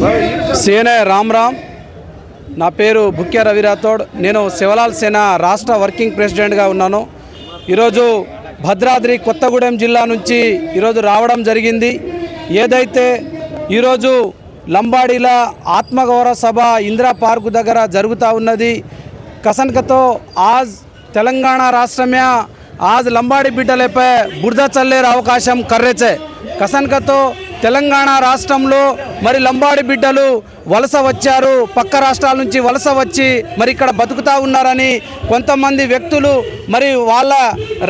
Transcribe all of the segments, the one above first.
సేన రామ్ రామ్. నా పేరు బుక్య రవి రాథోడ్. నేను శివలాల్ సేన రాష్ట్ర వర్కింగ్ ప్రెసిడెంట్గా ఉన్నాను. ఈరోజు భద్రాద్రి కొత్తగూడెం జిల్లా నుంచి ఈరోజు రావడం జరిగింది. ఏదైతే ఈరోజు లంబాడీల ఆత్మగౌరవ సభ ఇందిరా పార్కు దగ్గర జరుగుతూ ఉన్నది కసన్కతో ఆజ్ తెలంగాణ రాష్ట్రమే ఆజ్ లంబాడి బిడ్డలపై బురద చల్లేరు అవకాశం కర్రెచే. కసన్కతో తెలంగాణ రాష్ట్రంలో మరి లంబాడి బిడ్డలు వలస వచ్చారు పక్క రాష్ట్రాల నుంచి వలస వచ్చి మరి ఇక్కడ బతుకుతా ఉన్నారని కొంతమంది వ్యక్తులు మరి వాళ్ళ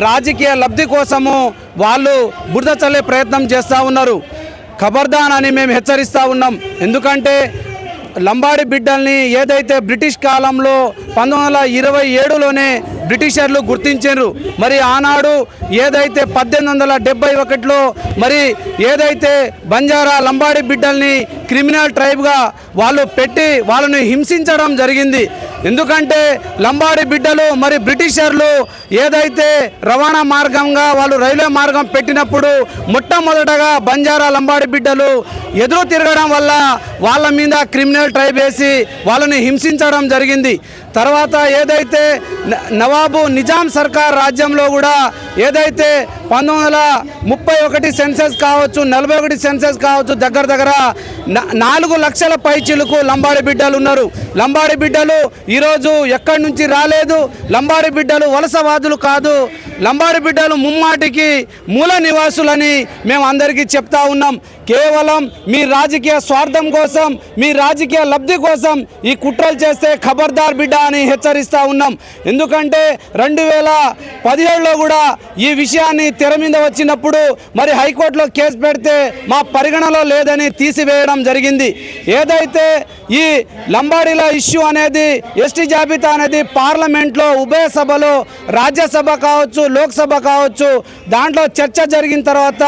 రాజకీయ లబ్ధి కోసము వాళ్ళు బురద చల్లే ప్రయత్నం చేస్తూ ఉన్నారు. ఖబర్దాన్ అని మేము హెచ్చరిస్తూ ఉన్నాం. ఎందుకంటే లంబాడి బిడ్డల్ని ఏదైతే బ్రిటిష్ కాలంలో పంతొమ్మిది వందల ఇరవై ఏడులోనే బ్రిటిషర్లు గుర్తించారు మరి ఆనాడు ఏదైతే పద్దెనిమిది వందల డెబ్బై ఒకటిలో మరి ఏదైతే బంజారా లంబాడి బిడ్డల్ని క్రిమినల్ ట్రైబ్గా వాళ్ళు పెట్టి వాళ్ళని హింసించడం జరిగింది ఎందుకంటే లంబాడి బిడ్డలు మరి బ్రిటిషర్లు ఏదైతే రవాణా మార్గంగా వాళ్ళు రైల్వే మార్గం పెట్టినప్పుడు మొట్టమొదటగా బంజారా లంబాడి బిడ్డలు ఎదురు తిరగడం వల్ల వాళ్ళ మీద క్రిమినల్ ట్రైబ్ వేసి వాళ్ళని హింసించడం జరిగింది. తర్వాత ఏదైతే న- నవాబు నిజాం సర్కార్ రాజ్యంలో కూడా ఏదైతే పంతొమ్మిది వందల ఒకటి సెన్సెస్ కావచ్చు నలభై ఒకటి సెన్సెస్ కావచ్చు దగ్గర దగ్గర నా- నాలుగు లక్షల పైచీలకు లంబాడి బిడ్డలు ఉన్నారు. లంబాడి బిడ్డలు ఈరోజు ఎక్కడి నుంచి రాలేదు? లంబాడి బిడ్డలు వలసవాదులు కాదు. లంబాడి బిడ్డలు ముమ్మాటికి మూల నివాసులని మేము అందరికీ చెప్తా ఉన్నాం. కేవలం మీ రాజకీయ స్వార్థం కోసం మీ రాజకీయ లబ్ధి కోసం ఈ కుట్రలు చేస్తే ఖబర్దార్ బిడ్డ అని హెచ్చరిస్తూ ఉన్నాం. ఎందుకంటే రెండు వేల పదిహేడులో కూడా ఈ విషయాన్ని తెర మీద వచ్చినప్పుడు మరి హైకోర్టులో కేసు పెడితే మా పరిగణలో లేదని తీసివేయడం జరిగింది. ఏదైతే ఈ లంబాడీల ఇష్యూ అనేది ఎస్టీ జాబితా అనేది పార్లమెంట్లో ఉభయ సభలో రాజ్యసభ కావచ్చు లోక్సభ కావచ్చు దాంట్లో చర్చ జరిగిన తర్వాత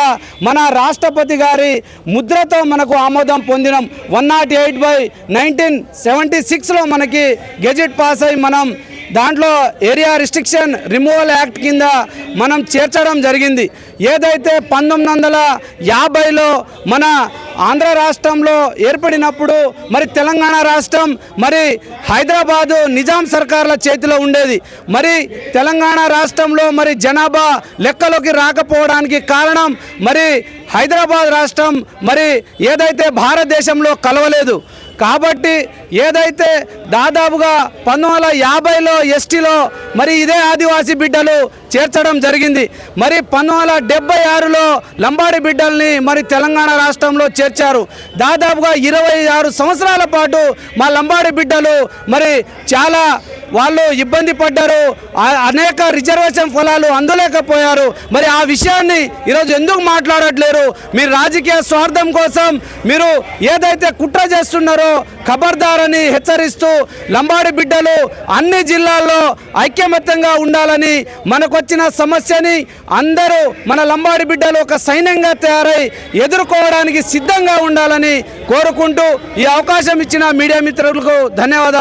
మన రాష్ట్రపతి గారి ముద్రతో మనకు ఆమోదం పొందినం one not eight by nineteen seventy సిక్స్లో మనకి గెజెట్ పాస్ అయి మనం దాంట్లో ఏరియా రిస్ట్రిక్షన్ రిమూవల్ యాక్ట్ కింద మనం చేర్చడం జరిగింది. ఏదైతే పంతొమ్మిది వందల యాభైలో మన ఆంధ్ర రాష్ట్రంలో ఏర్పడినప్పుడు మరి తెలంగాణ రాష్ట్రం మరి హైదరాబాదు నిజాం సర్కార్ల చేతిలో ఉండేది. మరి తెలంగాణ రాష్ట్రంలో మరి జనాభా లెక్కలోకి రాకపోవడానికి కారణం మరి హైదరాబాద్ రాష్ట్రం మరి ఏదైతే భారతదేశంలో కలవలేదు కాబట్టి ఏదైతే దాదాపుగా పంతొమ్మిది వందల యాభైలో ఎస్టీలో మరి ఇదే ఆదివాసీ బిడ్డలు చేర్చడం జరిగింది. మరి పంతొమ్మిది వందల డెబ్బై ఆరులో లంబాడి బిడ్డల్ని మరి తెలంగాణ రాష్ట్రంలో చేర్చారు. దాదాపుగా ఇరవై ఆరు సంవత్సరాల పాటు మా లంబాడి బిడ్డలు మరి చాలా వాళ్ళు ఇబ్బంది పడ్డారు. ఆ- అనేక రిజర్వేషన్ ఫలాలు అందలేకపోయారు. మరి ఆ విషయాన్ని ఈరోజు ఎందుకు మాట్లాడట్లేరు? మీరు రాజకీయ స్వార్థం కోసం మీరు ఏదైతే కుట్ర చేస్తున్నారో ఖబర్దారని హెచ్చరిస్తూ లంబాడి బిడ్డలు అన్ని జిల్లాల్లో ఐక్యమత్యంగా ఉండాలని మనకొచ్చిన సమస్యని అందరూ మన లంబాడి బిడ్డలు ఒక సైన్యంగా తయారై ఎదుర్కోవడానికి సిద్ధంగా ఉండాలని కోరుకుంటూ ఈ అవకాశం ఇచ్చిన మీడియా మిత్రులకు ధన్యవాదాలు.